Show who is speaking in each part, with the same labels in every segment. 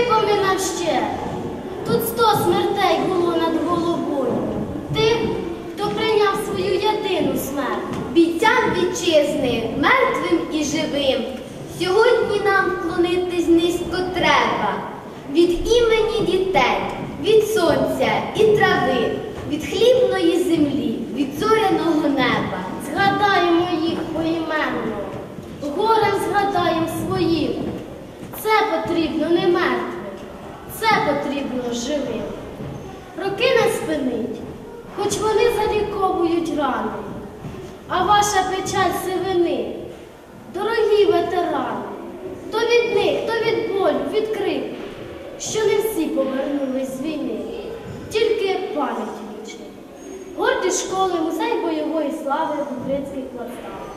Speaker 1: виповни нам ще. Тут сто смертей було над головою. Тих, хто прийняв свою єдину смерть.
Speaker 2: Бійцям вітчизни, мертвим і живим. Сьогодні нам вклонитись низько треба. Від імені дітей, від сонця і трави, від хлібної землі, від зоряного неба.
Speaker 1: Згадаємо їх поіменно, горем згадаємо своїм. Це потрібно не мертвим, це потрібно живим. Роки не спинить, хоч вони заліковують рани, а ваша печаль сивини, дорогі ветерани, то від них, то від болю, від крику, що не всі повернулись з війни, тільки пам'ять вічна. Горді школи, музей бойової слави Бугринських плацдарм.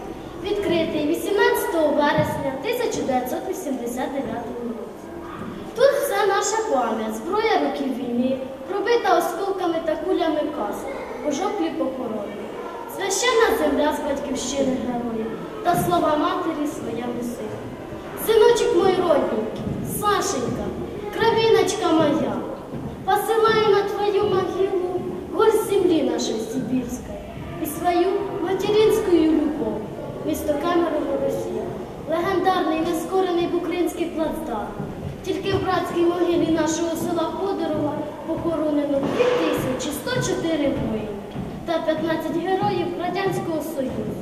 Speaker 1: Відкритий 18 вересня 1989 році. Тут вся наша зброя років війни, пробита осколками та кулями касок, пожоклі похорони. Священна земля з батьківщини героїв та слова матері своєму сину. Синочок мой родненький, Сашенька, кровиночка моя, посылаю на твою могилу горсть земли нашей сибирской и свою материнскую любовь. Місто Камерово, Росія, легендарний нескорений Букринський плацдарм. Тільки в братській могилі нашого села Ходорова похоронено 2104 воїни та 15 героїв Радянського Союзу.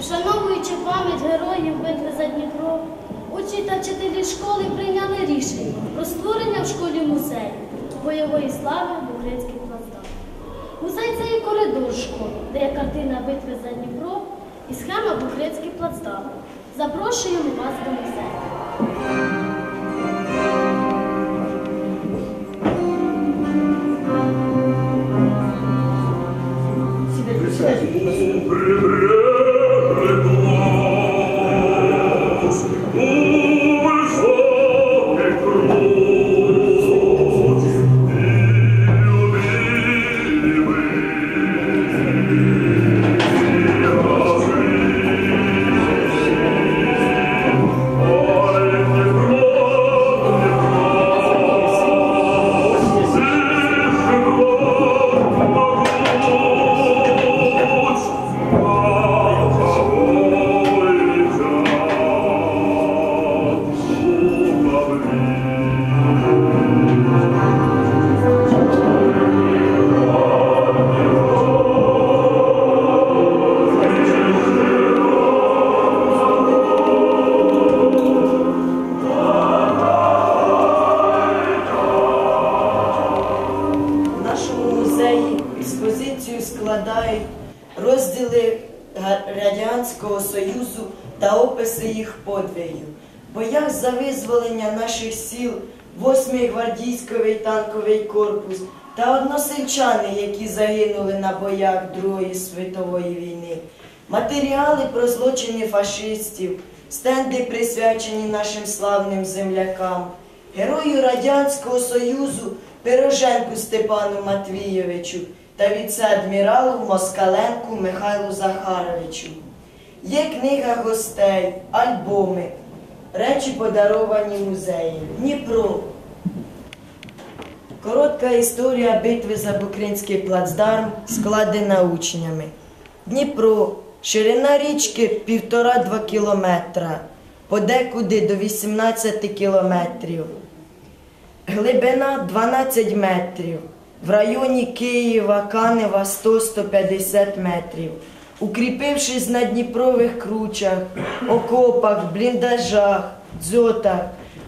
Speaker 1: Вшановуючи пам'ять героїв битви за Дніпро, учні та вчителі школи прийняли рішення про створення в школі музею бойової слави Бугринський плацдарм. Музей це і коридор школи, де є картина битви за Дніпро і схема Бугринський плацдарм. Запрошуємо вас до музею.
Speaker 3: Складають розділи Радянського Союзу та описи їх подвигів. Боях за визволення наших сіл 8-й гвардійський танковий корпус та односельчани, які загинули на боях Другої світової війни. Матеріали про злочини фашистів, стенди присвячені нашим славним землякам, герою Радянського Союзу Пироженку Степану Матвійовичу та віце-адміралу Москаленку Михайлу Захаровичу. Є книга гостей, альбоми, речі подаровані музеї. Дніпро. Коротка історія битви за Букринський плацдарм складена учнями. Дніпро, ширина річки півтора-два кілометра, подекуди до 18 кілометрів. Глибина 12 метрів. В районі Києва, Канева 100-150 метрів. Укріпившись на Дніпрових кручах, окопах, бліндажах, дзотах,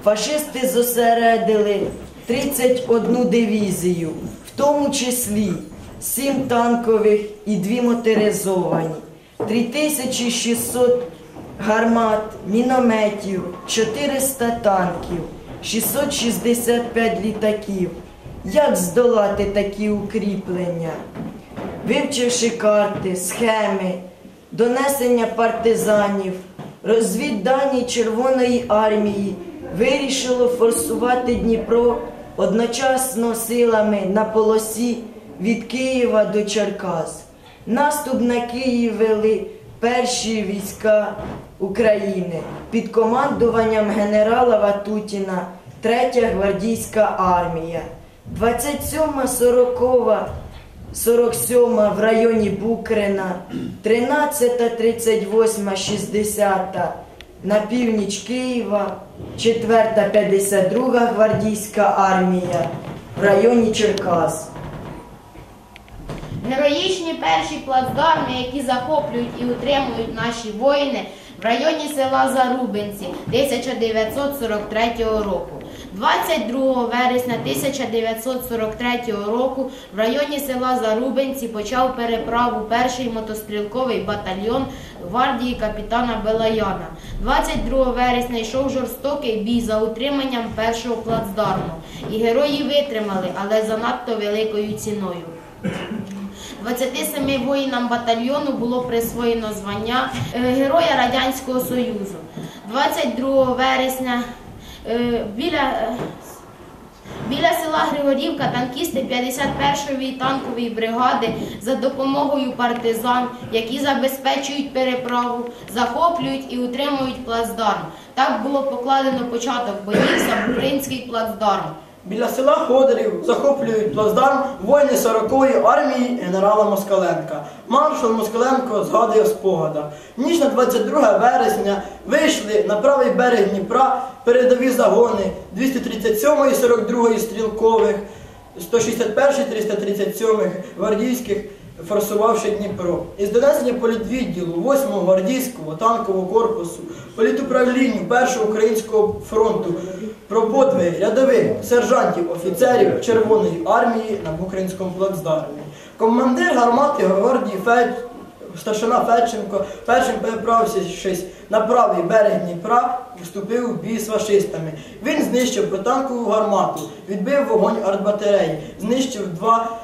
Speaker 3: фашисти зосередили 31 дивізію, в тому числі 7 танкових і 2 моторизовані, 3600 гармат, мінометів, 400 танків, 665 літаків. Як здолати такі укріплення? Вивчивши карти, схеми, донесення партизанів, розвіддані Червоної армії вирішило форсувати Дніпро одночасно силами на полосі від Києва до Черкас. Наступ на Київ вели перші війська України під командуванням генерала Ватутіна, 3 гвардійська армія, 27 40 47 в районі Букрина, 13, 38, 60 на північ Києва, 4, 52 гвардійська армія в районі Черкас.
Speaker 4: Героїчні перші плацдарми, які захоплюють і утримують наші воїни в районі села Зарубинці 1943 року. 22 вересня 1943 року в районі села Зарубинці почав переправу перший мотострілковий батальйон гвардії капітана Белаяна. 22 вересня йшов жорстокий бій за утриманням першого плацдарму. І герої витримали, але занадто великою ціною. 27 воїнам батальйону було присвоєно звання е, Героя Радянського Союзу. 22 вересня е, біля, е, біля села Григорівка танкісти 51-ї танкової бригади за допомогою партизан, які забезпечують переправу, захоплюють і утримують плацдарм. Так було покладено початок боїв за Бугринський плацдарм.
Speaker 5: Біля села Ходорів захоплюють плацдарм воїни 40-ї армії генерала Москаленка. Маршал Москаленко згадує в спогадах. Ніч на 22 вересня вийшли на правий берег Дніпра передові загони 237-ї, 42-ї стрілкових, 161-ї, 337-ї гвардійських, форсувавши Дніпро. Із донесення політвідділу 8-го гвардійського танкового корпусу, політуправлінню 1-го українського фронту про подвиги рядових сержантів, офіцерів Червоної армії на українському плацдармі. Командир гармати гвардії Федь, старшина Федченко першим переправившись на правий берег Дніпра, вступив у бій з фашистами. Він знищив протанкову гармату, відбив вогонь артбатареї, знищив два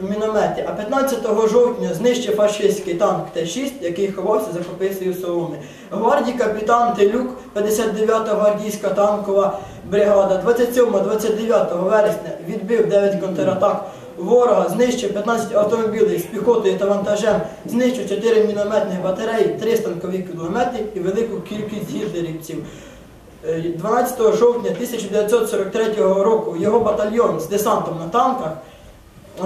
Speaker 5: міномети, а 15 жовтня знищив фашистський танк Т-6, який ховався за копицею соломи. Гвардії капітан Телюк, 59-та гвардійська танкова бригада, 27-29 вересня відбив 9 контратак ворога, знищив 15 автомобілів з піхотою та вантажем, знищив 4 мінометних батареї, 3 станкові кулемети і велику кількість гітлерівців. Е, 12 жовтня 1943 року його батальйон з десантом на танках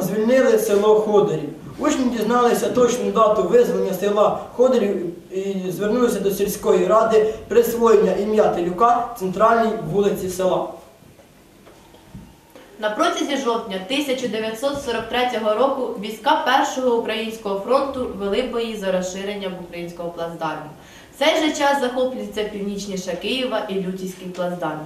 Speaker 5: звільнили село Ходорів. Учні дізналися точну дату визволення села Ходорів і звернулися до сільської ради присвоєння ім'я Телюка центральній вулиці села.
Speaker 6: На протязі жовтня 1943 року війська Першого українського фронту вели бої за розширенням українського плацдарму. В цей же час захоплюється північніше Києва і Лютівський плацдарм.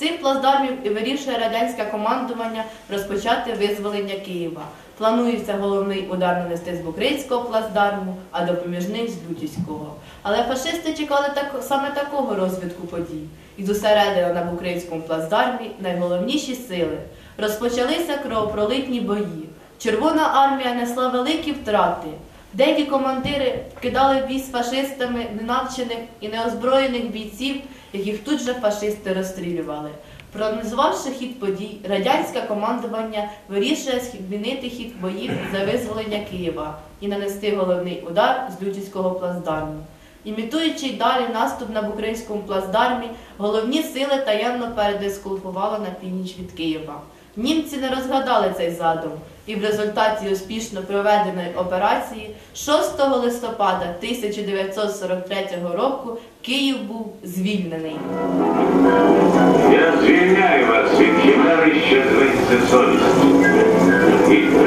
Speaker 6: Цих плацдармів і вирішує радянське командування розпочати визволення Києва. Планується головний удар нанести з Букринського плацдарму, а допоміжний з Лютівського. Але фашисти чекали так, саме такого розвитку подій і зосередили на Букринському плацдармі найголовніші сили. Розпочалися кровопролитні бої. Червона армія несла великі втрати. Деякі командири кидали бій з фашистами ненавчених і неозброєних бійців, яких тут же фашисти розстрілювали. Проаналізувавши хід подій, радянське командування вирішує змінити хід боїв за визволення Києва і нанести головний удар з Лютівського плацдарму. Імітуючи й далі наступ на Букринському плацдармі, головні сили таємно передискулпували на північ від Києва. Німці не розгадали цей задум, і в результаті успішно проведеної операції 6 листопада 1943 року Київ був звільнений.
Speaker 7: Я звільняю вас від хімери, що зветься совість.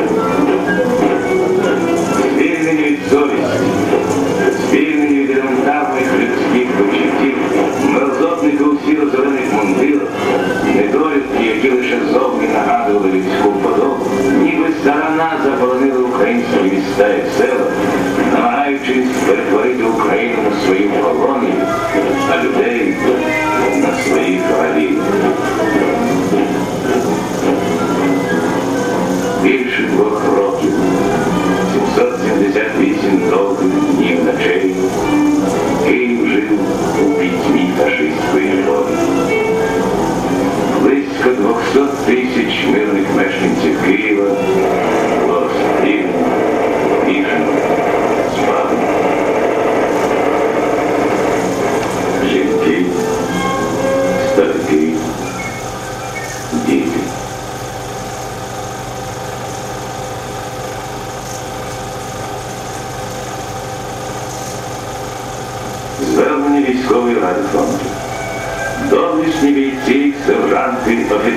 Speaker 7: Нагадували людську подобу, ніби сарана заборонили українські міста і села, намагаючись перетворити Україну на свою колонію, а людей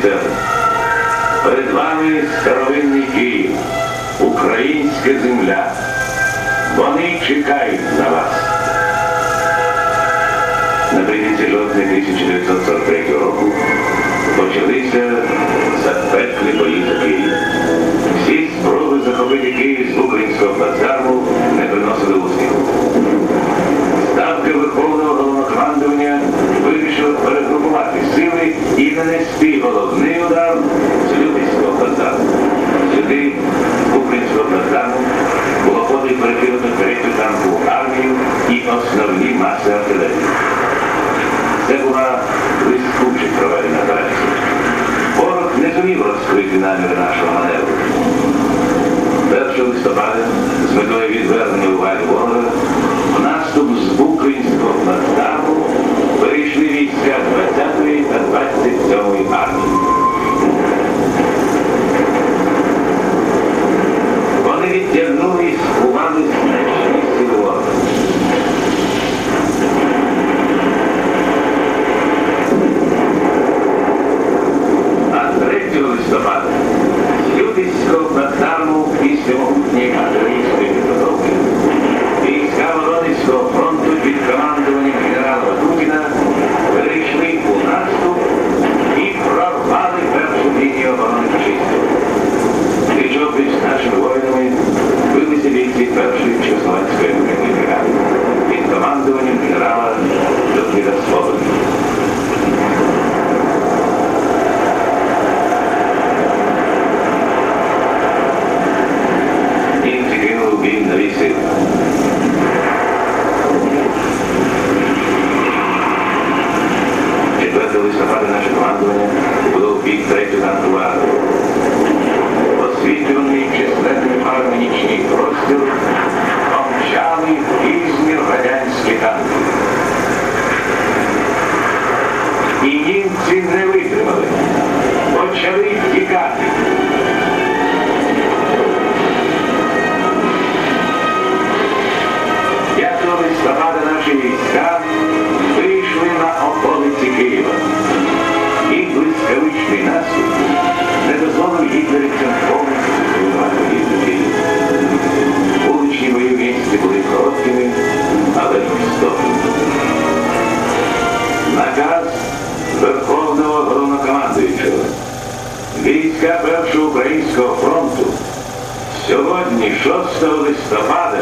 Speaker 7: сержанти. Перед вами старовинний Київ, українська земля. Вони чекають на вас. Наприкінці жовтня 1943 року почалися запеклі бої за Київ. Всі спроби захопити Київ з українського плацдарму не приносили успіху. Верховного головнокомандування вирішила перегрупувати сили і нанести головний удар з Любецького плацдарму. Сюди, з українського плацдарму, було подій перекинуто третю танкову армію і основні маси артилерії. Це була блискуче проведена операція. Ворог не зумів розкрити наміри нашого маневру. 1 листопада з метою відвернення уваги ворога в наступ з українського плацдарму вийшли війська 20-ї та 27-ї армії. Вони відтягнулись у вами значні сили ворога. А 3 листопада з Лютицького плацдарму після могутньої артилерійської підготовки війська Воронезького фронту під командуванням генерала Ватутіна перейшли у наступ і прорвали першу лінію оборони фашистів. Пліч-опліч з нашими воїнами билися бійці першої окремої бригади під командуванням генерала Леоніда Свободи. Українського фронту. Сьогодні, 6 листопада,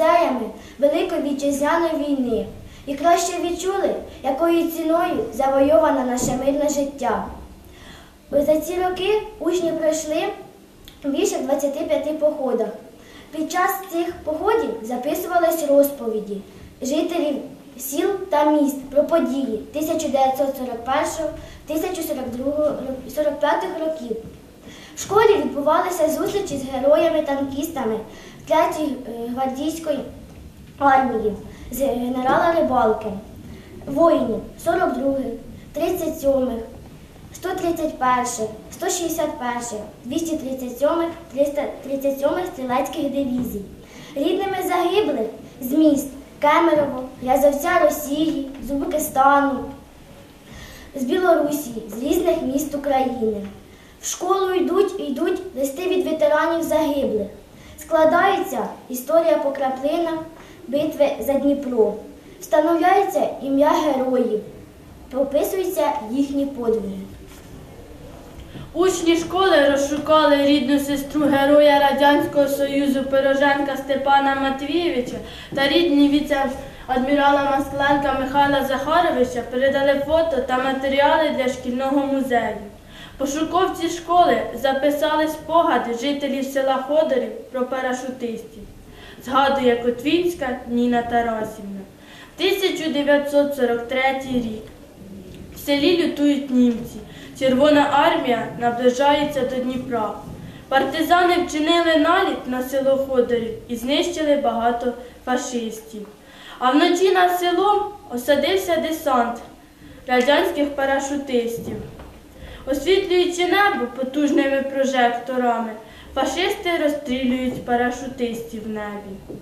Speaker 8: музеями Великої вітчизняної війни і краще відчули, якою ціною завойоване наше мирне життя. За ці роки учні пройшли більше 25 походах. Під час цих походів записувались розповіді жителів сіл та міст про події 1941-1945 років. В школі відбувалися зустрічі з героями-танкістами 3-ї гвардійської армії з генерала Рибалки, воїнів 42-х, 37-х, 131, 161, 237, 337 стрілецьких дивізій. Рідними загиблих з міст Кемерово, Язовця Росії, з Узбекистану, з Білорусі, з різних міст України. В школу йдуть
Speaker 1: йдуть листи від ветеранів загиблих. Складається історія по краплинах битви за Дніпро. Встановляється ім'я героїв, прописуються їхні подвиги.
Speaker 9: Учні школи розшукали рідну сестру героя Радянського Союзу Пироженка Степана Матвійовича та рідні віце-адмірала Москаленка Михайла Захаровича передали фото та матеріали для шкільного музею. Пошуковці школи записали спогади жителів села Ходорів про парашутистів. Згадує Котвінська Ніна Тарасівна. 1943 рік. В селі лютують німці. Червона армія наближається до Дніпра. Партизани вчинили наліт на село Ходорів і знищили багато фашистів. А вночі над селом осадився десант радянських парашутистів. Освітлюючи небо потужними прожекторами, фашисти розстрілюють парашутистів в небі.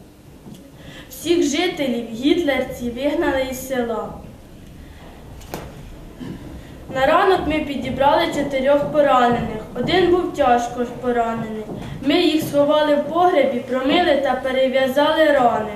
Speaker 9: Всіх жителів гітлерці вигнали із села. На ранок ми підібрали чотирьох поранених. Один був тяжко поранений. Ми їх сховали в погребі, промили та перев'язали рани.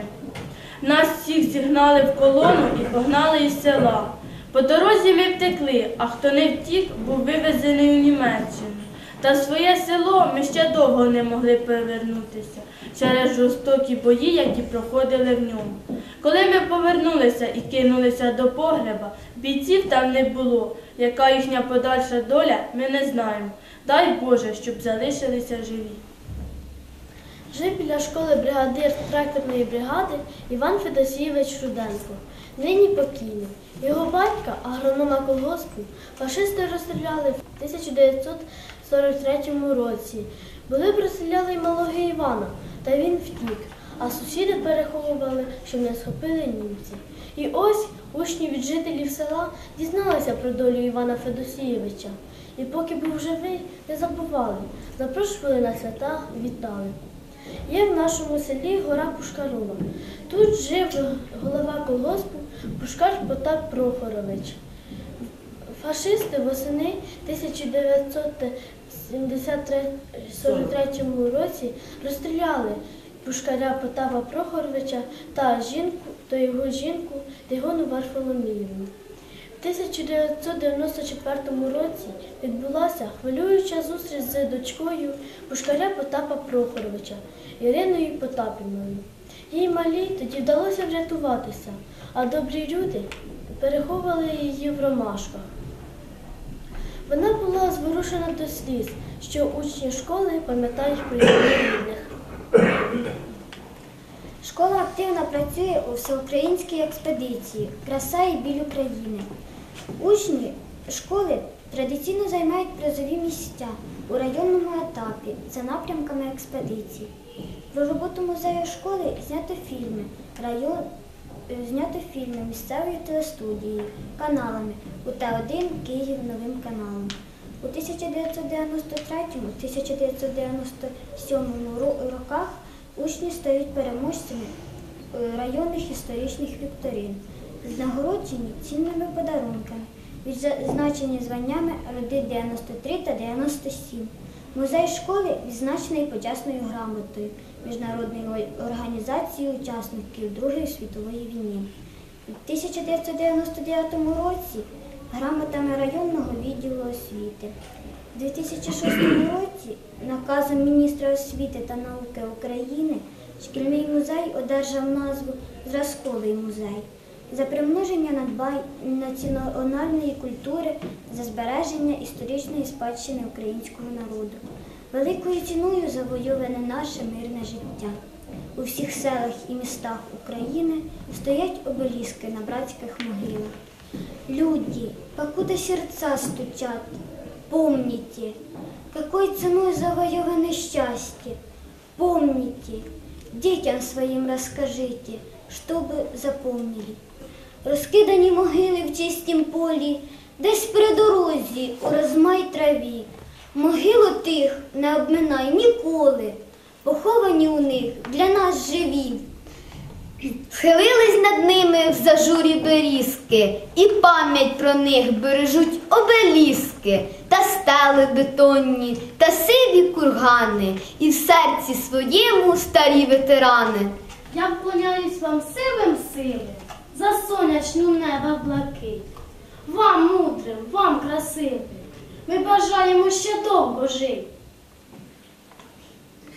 Speaker 9: Нас всіх зігнали в колону і погнали із села. По дорозі ми втекли, а хто не втік, був вивезений у Німеччину. Та своє село ми ще довго не могли повернутися через жорстокі бої, які проходили в ньому. Коли ми повернулися і кинулися до погреба, бійців там не було. Яка їхня подальша доля, ми не знаємо. Дай Боже, щоб залишилися живі.
Speaker 1: Жив біля школи бригадир тракторної бригади Іван Федосійович Руденко, нині покійний. Його батька, агронома колгоспу, фашисти розстріляли в 1943 році. Були розстріляли й малого Івана, та він втік, а сусіди переховували, щоб не схопили німці. І ось учні від жителів села дізналися про долю Івана Федосійовича. І поки був живий, не забували, запрошували на свята, вітали. Є в нашому селі гора Пушкарова. Тут жив голова колгоспу Пушкар Потап Прохорович. Фашисти восени 1943 році розстріляли Пушкаря Потапа Прохоровича та жінку, та його жінку Тигону Варфоломіївну. В 1994 році відбулася хвилююча зустріч з дочкою Пушкаря Потапа Прохоровича Іриною Потапівною. Їй малій тоді вдалося врятуватися, а добрі люди переховували її в ромашках. Вона була зворушена до сліз, що учні школи пам'ятають про її рідних.
Speaker 10: Школа активно працює у всеукраїнській експедиції Краса і біль України. Учні школи традиційно займають призові місця у районному етапі за напрямками експедицій. Про роботу музею школи знято фільми, район, е, знято фільми місцевою телестудією, каналами УТ1 Київ новим каналом. У 1993-1997 роках учні стають переможцями е, районних історичних вікторин, нагороджені цінними подарунками, відзначені званнями роди 93 та 97. Музей школи відзначений почесною грамотою Міжнародної організації учасників Другої світової війни. У 1999 році грамотами районного відділу освіти. У 2006 році наказом міністра освіти та науки України шкільний музей одержав назву Зразковий музей за примноження національної культури за збереження історичної спадщини українського народу. Великою ціною завойоване наше мирне життя. У всіх селах і містах України стоять обеліски на братських могилах. Люди, покуда сердца стучат, помните, какой ценой завоевано счастье. Помните, детям своим расскажите, чтобы запомнили. Розкидані могили в чистім полі, десь при дорозі у розмай траві. Могилу тих не обминай ніколи, поховані у них для нас живі. Схилились над ними в зажурі берізки, і пам'ять про них бережуть обеліски та стали бетонні, та сиві
Speaker 2: кургани, і в серці своєму старі ветерани.
Speaker 11: Я вклоняюсь вам сивим силим, за сонячну неба блакить. Вам мудрим, вам красивим. Ми бажаємо ще довго жити.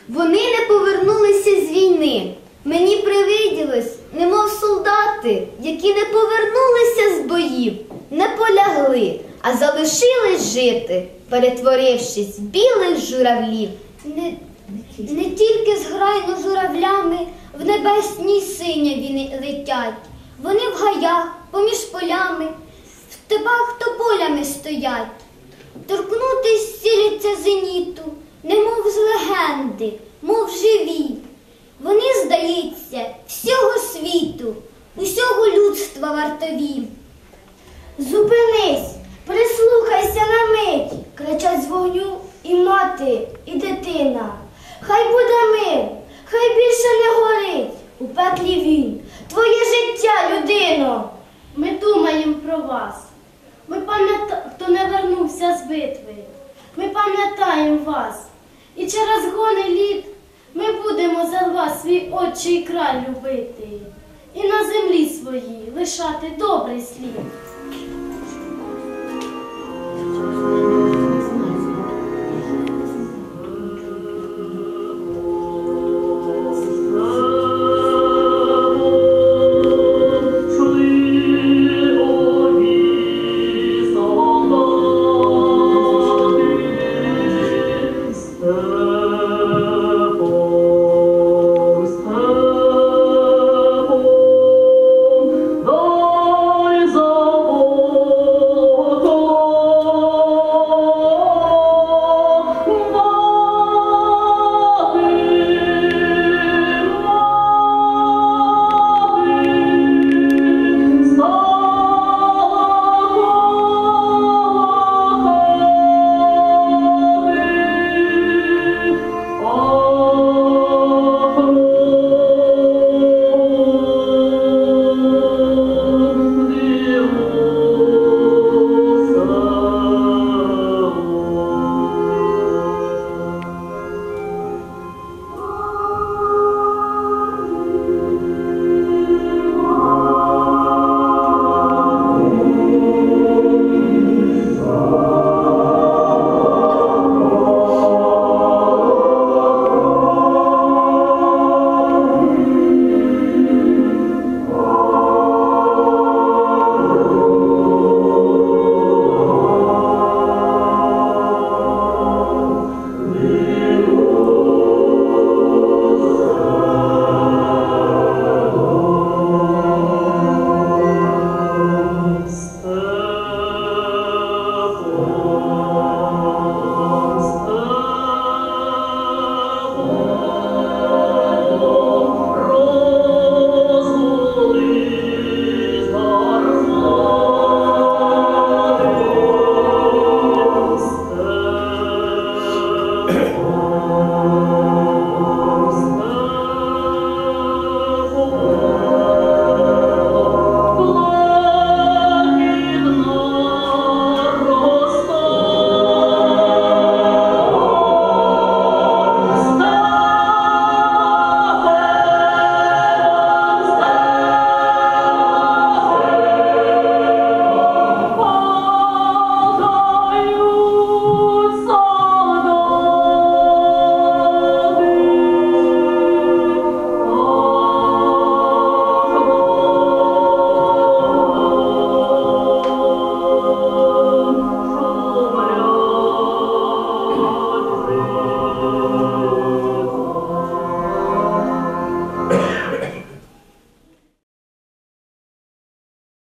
Speaker 2: Вони не повернулися з війни. Мені привиділось, немов солдати, які не повернулися з боїв, не полягли, а залишились жити, перетворившись в білих журавлів.
Speaker 10: Не, не тільки зграйно журавлями в небесній синяві не летять. Вони в гаях, поміж полями, в степах тополями стоять. Торкнутись сіляться зеніту, немов з легенди, мов живі. Вони, здається, всього світу, усього людства вартові. Зупинись, прислухайся на мить, кричать з вогню і мати, і дитина. Хай буде мир, хай більше не горить у пеклі він, твоє життя, людино.
Speaker 11: Ми думаємо про вас. Ми пам'ятаємо, хто не вернувся з битви. Ми пам'ятаємо вас. І через гони літ ми будемо за вас свій отчий край любити. І на землі своїй лишати добрий слід.